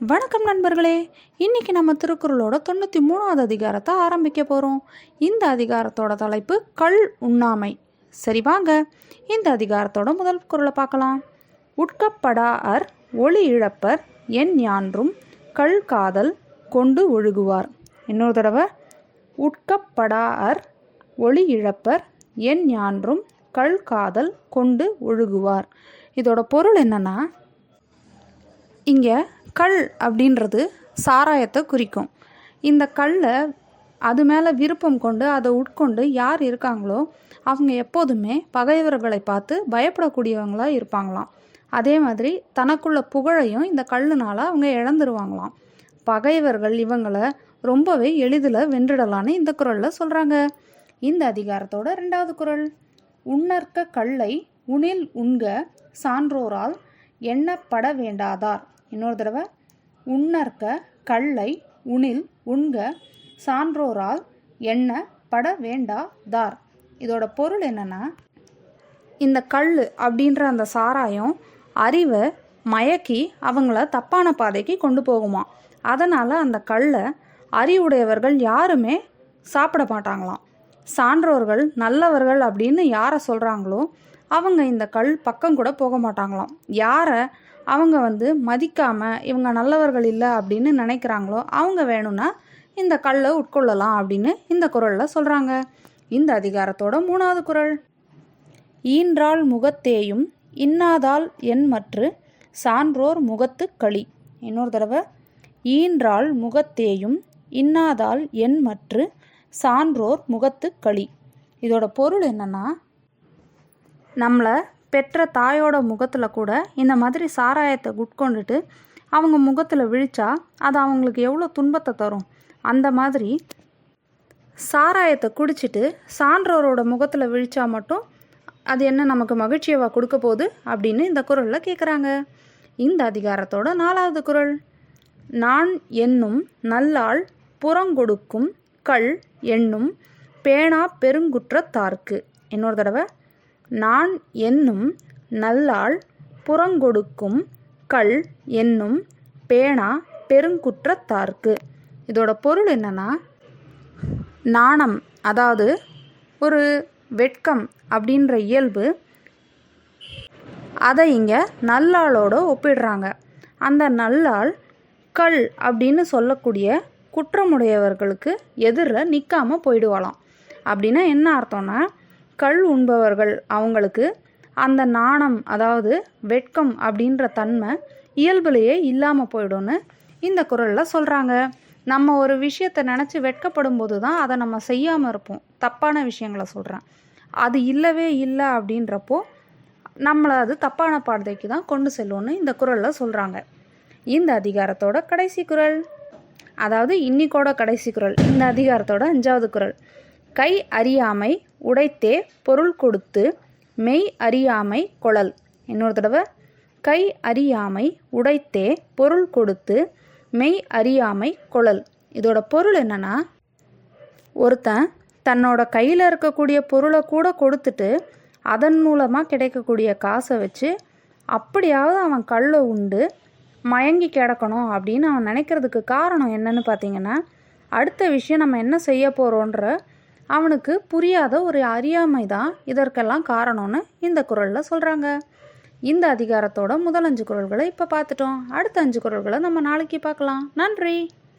வணக்கம் நண்பர்களே. இன்னைக்கு நம்ம திருக்குறளோட தொண்ணூற்றி மூணாவது அதிகாரத்தை ஆரம்பிக்க போகிறோம் இந்த அதிகாரத்தோட தலைப்பு கள் உண்ணாமை. சரி வாங்க இந்த அதிகாரத்தோட முதல் குரலை பார்க்கலாம். உட்கப்படார் ஒளி இழப்பர் என் ஞான்றும் கள் காதல் கொண்டு ஒழுகுவார். இன்னொரு தடவை உட்கப்படார் ஒளி இழப்பர் என் ஞான்றும் கள் காதல் கொண்டு ஒழுகுவார். இதோட பொருள் என்னன்னா இங்கே கல் அப்படின்றது சாராயத்தை குறிக்கும். இந்த கல்லை அது மேலே விருப்பம் கொண்டு அதை உட்கொண்டு யார் இருக்காங்களோ அவங்க எப்போதுமே பகைவர்களை பார்த்து பயப்படக்கூடியவங்களாக இருப்பாங்களாம். அதே மாதிரி தனக்குள்ள புகழையும் இந்த கல்லுனால அவங்க இழந்துருவாங்களாம். பகைவர்கள் இவங்களை ரொம்பவே எளிதில் வென்றிடலான்னு இந்த குரலில் சொல்கிறாங்க இந்த அதிகாரத்தோட ரெண்டாவது குரல். உன்னற்க கல்லை உணில் உண்க சான்றோரால் எண்ணப்பட வேண்டாதார். இன்னொரு தடவை. உண்ணற்க கல்லை உணில் உண்க சான்றோரால் எண்ணப்பட வேண்டாதார் இதோட பொருள் என்னென்னா இந்த கல் அப்படின்ற அந்த சாராயம் அறிவை மயக்கி அவங்கள தப்பான பாதைக்கு கொண்டு போகுமா. அதனால் அந்த கல்லை அறிவுடையவர்கள் யாருமே சாப்பிட மாட்டாங்களாம். சான்றோர்கள் நல்லவர்கள் அப்படின்னு யாரை சொல்கிறாங்களோ அவங்க இந்த கல் பக்கம் கூட போக மாட்டாங்களாம். யாரை அவங்க வந்து மதிக்காமல் இவங்க நல்லவர்கள் இல்லை அப்படின்னு நினைக்கிறாங்களோ அவங்க வேணும்னா இந்த கல்லை உட்கொள்ளலாம் அப்படின்னு இந்த குரலில் சொல்கிறாங்க இந்த அதிகாரத்தோட மூணாவது குரல். ஈன்றால் முகத்தேயும் இன்னாதால் என் மற்று சான்றோர் முகத்து களி. இன்னொரு தடவை. ஈன்றாள் முகத்தேயும் இன்னாதால் என் மற்று சான்றோர் முகத்து களி. இதோட பொருள் என்னன்னா நம்மளை பெற்ற தாயோட முகத்தில் கூட இந்த மாதிரி சாராயத்தை உட்கொண்டுட்டு அவங்க முகத்தில் விழிச்சா அது அவங்களுக்கு எவ்வளோ துன்பத்தை தரும்? அந்த மாதிரி சாராயத்தை குடிச்சிட்டு சான்றோரோட முகத்தில் விழிச்சா மட்டும் அது என்ன நமக்கு மகிழ்ச்சியவா கொடுக்க போகுது அப்படின்னு இந்த குரலில் கேட்குறாங்க இந்த அதிகாரத்தோட நாலாவது குரல். நான் என்னும் நல்லாள் புறங்கொடுக்கும் கள் என்னும் பேனா பெருங்குற்றத்தார்க்கு. இன்னொரு தடவை. நான் என்னும் நல்லாள் புறங்கொடுக்கும் கள் என்னும் பேணா பெருங்குற்றத்தார்க்கு. இதோட பொருள் என்னன்னா நாணம் அதாவது ஒரு வெட்கம் அப்படின்ற இயல்பு அதை இங்கே நல்லாளோட ஒப்பிடுறாங்க. அந்த நல்லாள் கள் அப்படின்னு சொல்லக்கூடிய குற்றமுடையவர்களுக்கு எதிரில் நிற்காம போயிடுவாளாம். அப்படின்னா என்ன அர்த்தம்னா கள் உண்பவர்கள் அவங்களுக்கு அந்த நாணம் அதாவது வெட்கம் அப்படின்ற தன்மை இயல்புலேயே இல்லாமல் போயிடும்னு இந்த குரலில் சொல்கிறாங்க நம்ம ஒரு விஷயத்தை நினச்சி வெட்கப்படும் போது தான் அதை நம்ம செய்யாமல் இருப்போம். தப்பான விஷயங்களை சொல்கிறேன் அது இல்லவே இல்லை அப்படின்றப்போ நம்மளை அது தப்பான பாதைக்கு தான் கொண்டு செல்லும்னு இந்த குரலில் சொல்கிறாங்க இந்த அதிகாரத்தோட கடைசி குரல். அதாவது இன்னிக்கோட கடைசி குரல். இந்த அதிகாரத்தோட அஞ்சாவது குரல். கை அறியாமை உடைத்தே பொருள் கொடுத்து மெய் அறியாமை கொழல். இன்னொரு தடவை கை அறியாமை உடைத்தே பொருள் கொடுத்து மெய் அறியாமை கொழல். இதோட பொருள் என்னன்னா ஒருத்தன் தன்னோட கையில் இருக்கக்கூடிய பொருளை கூட கொடுத்துட்டு அதன் மூலமாக கிடைக்கக்கூடிய காசை வச்சு அப்படியாவது அவன் கல்லை உண்டு மயங்கி கிடக்கணும் அப்படின்னு அவன் நினைக்கிறதுக்கு காரணம் என்னன்னு பார்த்தீங்கன்னா அடுத்த விஷயம் நம்ம என்ன செய்ய போகிறோன்ற அவனுக்கு புரியாத ஒரு அறியாமை தான் இதற்கெல்லாம் காரணம்னு இந்த குரலில் சொல்கிறாங்க இந்த அதிகாரத்தோட முதல் அஞ்சு குரல்களை இப்போ பார்த்துட்டோம். அடுத்த அஞ்சு குரல்களை நம்ம நாளைக்கு பார்க்கலாம். நன்றி.